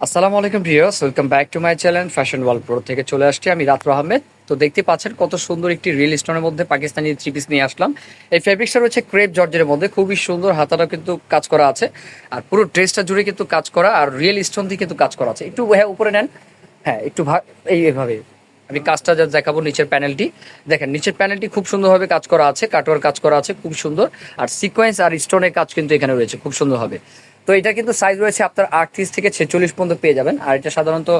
আসসালামু আলাইকুম viewers, welcome back to my channel fashion world pro থেকে চলে আসছি আমি রাত্র আহমেদ। তো দেখতে পাচ্ছেন কত সুন্দর একটি রিল স্টোনের মধ্যে পাকিস্তানি থ্রি পিস নিয়ে আসলাম। এই ফেব্রিক্সটা রয়েছে ক্রেপ জর্জের মধ্যে, খুবই সুন্দর হাতাটা কিন্তু কাজ করা আছে। আর পুরো ড্রেসটা জুড়ে কিন্তু কাজ করা, আর রিয়েল স্টোন দিয়ে কিন্তু কাজ করা আছে। একটু হ্যাঁ উপরে নেন। হ্যাঁ একটু ভা- এই এভাবে। আমি কাজটা যা, দেখাবো নিচের প্যানেলটি। দেখেন, নিচের প্যানেলটি খুব সুন্দরভাবে কাজ করা আছে কাটোয়ার কাজ করা আছে, খুব সুন্দর। আর সিকোয়েন্স আর স্টোনের কাজ কিন্তু এখানে রয়েছে, খুব সুন্দর হবে তো এটা কিন্তু সাইজ রয়েছে আপনার আটত্রিশ থেকে ছেচল্লিশ পর্যন্ত পেয়ে যাবেন। আর এটা সাধারণত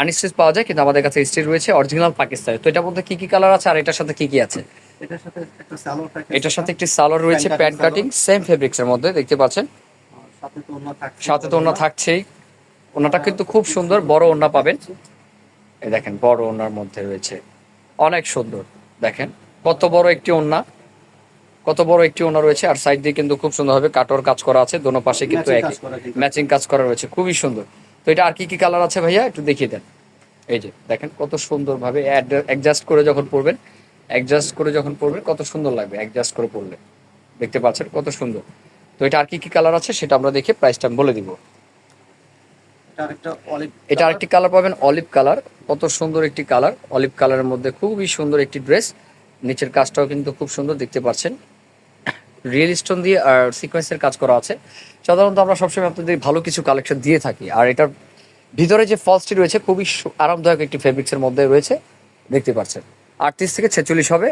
আনস্টিচ পাওয়া যায় কিন্তু আমাদের কাছে স্টিচ রয়েছে অরিজিনাল পাকিস্তানি। তো এটার মধ্যে কি কি কালার আছে আর এটার সাথে কি কি আছে? এটার সাথে একটা সালোয়ার রয়েছে প্যান্ট কাটিং সেম ফেব্রিক্স এর মধ্যে দেখতে পাচ্ছেন? সাথে তো অন্য সাথে তো ওনা থাকছেই। ওনাটা কিন্তু খুব সুন্দর বড় ওনা পাবেন। এই দেখেন বড় ওনার মধ্যে রয়েছে। অনেক সুন্দর দেখেন। কত বড় একটি ওনা কত বড় একটি ওনা রয়েছে আর সাইড দিয়ে কিন্তু খুব সুন্দরভাবে কাটোর কাজ করা আছে দোনো পাশে কিন্তু একই। ম্যাচিং কাজ করা রয়েছে খুবই সুন্দর। তো এটা আর কি কি কালার আছে ভাইয়া একটু দেখিয়ে দেন। এই যে দেখেন কত সুন্দরভাবে অ্যাডজাস্ট করে যখন পরবেন অ্যাডজাস্ট করে যখন পরবেন কত সুন্দর লাগবে অ্যাডজাস্ট করে পরলে। দেখতে পাচ্ছেন কত সুন্দর। তো এটা আর কি কি কালার আছে সেটা আমরা দেখে প্রাইসটা বলে দিব। এটা আরেকটা অলিভ এটা আরেকটি কালার পাবেন অলিভ কালার কত সুন্দর একটি কালার অলিভ কালারের মধ্যে খুবই সুন্দর একটি ড্রেস নিচের কাজটাও কিন্তু খুব সুন্দর দেখতে পাচ্ছেন। রিয়েল স্টোন দিয়ে আর সিকোয়েন্সের কাজ করা আছে। সাধারণত আমরা সবসময় আপনাদের ভালো কিছু কালেকশন দিয়ে থাকি। আর এটার ভিতরে যে ফলসটি রয়েছে খুবই আরামদায়ক একটি ফেব্রিক্সের মধ্যে রয়েছে। দেখতে পাচ্ছেন। আটত্রিশ থেকে ছেচল্লিশ হবে।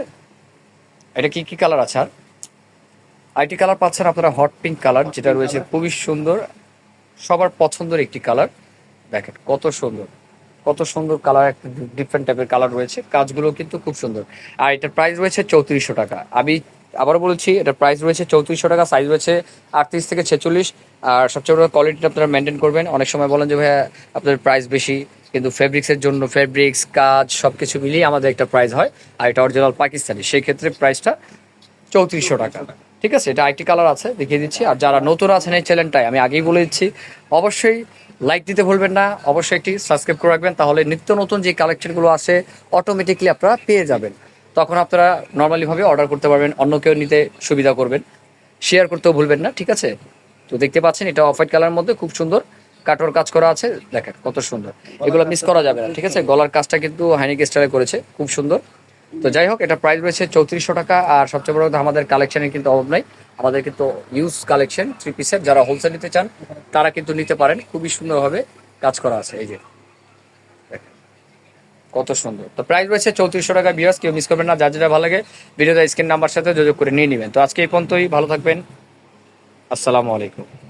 এটা কি কি কালার আছে আর? আইটি কালার পাচ্ছেন আপনারা হট পিঙ্ক কালার যেটা রয়েছে খুবই সুন্দর। সবার পছন্দের একটি কালার দেখেন কত সুন্দর। কত সুন্দর কালার একটা ডিফারেন্ট টাইপের কালার রয়েছে। কাজগুলো কিন্তু খুব সুন্দর। আর এটার প্রাইস রয়েছে চৌত্রিশশো টাকা। আমি আবার বলছি, এটা প্রাইস রয়েছে চৌত্রিশশো টাকা সাইজ রয়েছে আটত্রিশ থেকে ছেচল্লিশ। আর সবচেয়ে বড় কোয়ালিটিটা আপনারা মেনটেন করবেন। অনেক সময় বলেন যে, ভাইয়া, আপনাদের প্রাইস বেশি। কিন্তু ফেব্রিক্সের জন্য ফেব্রিক্স কাজ সব কিছু মিলিয়ে আমাদের একটা প্রাইস হয়। আর এটা অরিজিনাল পাকিস্তানি। সেই ক্ষেত্রে প্রাইসটা চৌত্রিশশো টাকা। ঠিক আছে? এটা আইটি কালার আছে, দেখিয়ে দিচ্ছি। আর যারা নতুন আছেন এই চ্যানেলটায় আমি আগেই বলে দিচ্ছি, অবশ্যই লাইক দিতে ভুলবেন না। অবশ্যই একটি সাবস্ক্রাইব করে রাখবেন। তাহলে নিত্য নতুন যে কালেকশনগুলো আছে অটোমেটিকলি আপনারা পেয়ে যাবেন। তখন আপনারা নর্মালিভাবে অর্ডার করতে পারবেন অন্য কেউ নিতে সুবিধা করবেন। শেয়ার করতেও ভুলবেন না ঠিক আছে? তো দেখতে পাচ্ছেন এটা অফ হোয়াইট কালারের মধ্যে খুব সুন্দর কাটোর কাজ করা আছে। দেখেন কত সুন্দর। এগুলো মিস করা যাবে না ঠিক আছে? গলার কাজটা কিন্তু হাইনিক স্টাইলে করেছে খুব সুন্দর। তো যাই হোক এটা প্রাইস রয়েছে চৌত্রিশশো টাকা আর সবচেয়ে বড় কথা আমাদের কালেকশনের কিন্তু অভাব নাই। আমাদের কিন্তু ইউজ কালেকশন থ্রি পিসের যারা হোলসেল নিতে চান তারা কিন্তু নিতে পারেন। খুবই সুন্দরভাবে কাজ করা আছে এই যে। কত সুন্দর। তো প্রাইস রয়েছে চৌত্রিশশো টাকা বিয়ার্স কেউ মিস করবেন না যা যেটা ভালো লাগে ভিডিওতে স্ক্রিন নাম্বার সাথে যোগাযোগ করে নিয়ে নেবেন। তো আজকে এই পর্যন্তই, ভালো থাকবেন। আসসালামু আলাইকুম।